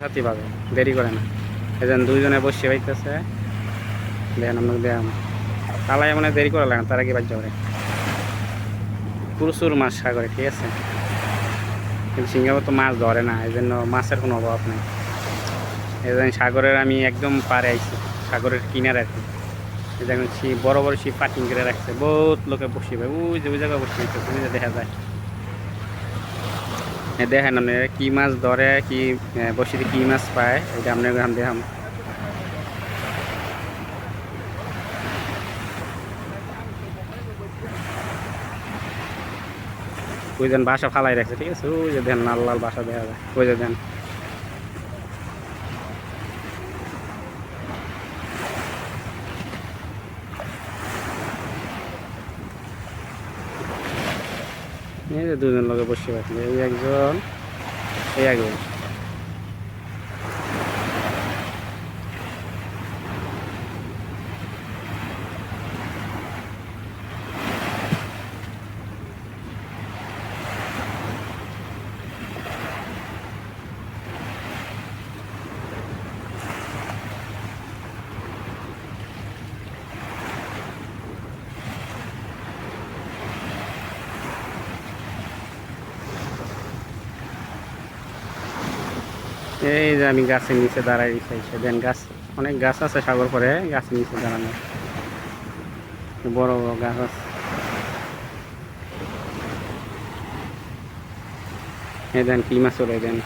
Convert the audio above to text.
সাথী পাবে, দেরি করে না। এজন দুইজনে বসে তালাই মানে দেরি লাগে তারা কি করে প্রচুর মাছ সাগরে, ঠিক আছে? কিন্তু সিঙ্গাপুর তো মাছ ধরে না, এই জন্য মাছের কোনো অভাব নেই। এই সাগরের আমি একদম পারে আইছি, সাগরের কিনারে কি। এই দেখুন বড় বড় শিপ পাটিং করে রাখছে, বহুত লোকে বসিবে ওই যে ওই জায়গায় বসে দেখা যায়। দেখেন আপনি কি মাছ ধরে কি বসিতে কি মাছ পায় এটা আপনার গ্রাম দেখাম ওই যেন বাসা ফালাই রাখছে ঠিক আছে? ওই যে দেন লাল লাল বাসা দেখা যায়। ওই যে দেন? এই যে দুজন লোকে বসে পাচ্ছি এই একজন এই একজন। এই যে আমি গাছের নিচে দাঁড়াই দিয়েছি দেন গাছ, অনেক গাছ আছে সাগর পরে, গাছের নিচে দাঁড়ানো। বড় বড় গাছ আছে। এই দেন কি মাছ চলে দেন।